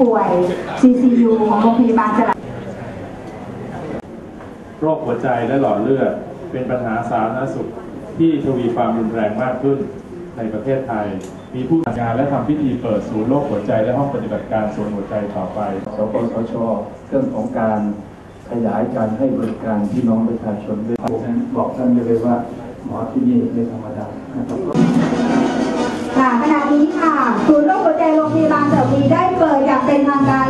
ป่วย CCU ของโรงพยาบาลสระโรคหัวใจและหลอดเลือด เป็นปัญหาสาธารณสุขที่ทวีความรุนแรงมากขึ้นในประเทศไทย มีผู้จัดงานและทำพิธีเปิดศูนย์โรคหัวใจและห้องปฏิบัติการศูนย์หัวใจต่อไปสปสชเรื่องของการขยายการให้บริการพี่น้องประชาชนด้วยผมบอกท่านได้เลยว่าหมอที่นี่ไม่ธรรมดานะครับ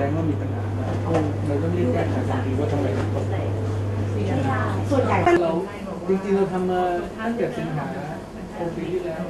ดงว่ามีปัญหาเราต้องรีบแก้ไขทันทีว่าทำไมถึงตกส่วนใหญ่เราจริงๆเราทำมาตั้งแต่สิงหาคมปีที่แล้ว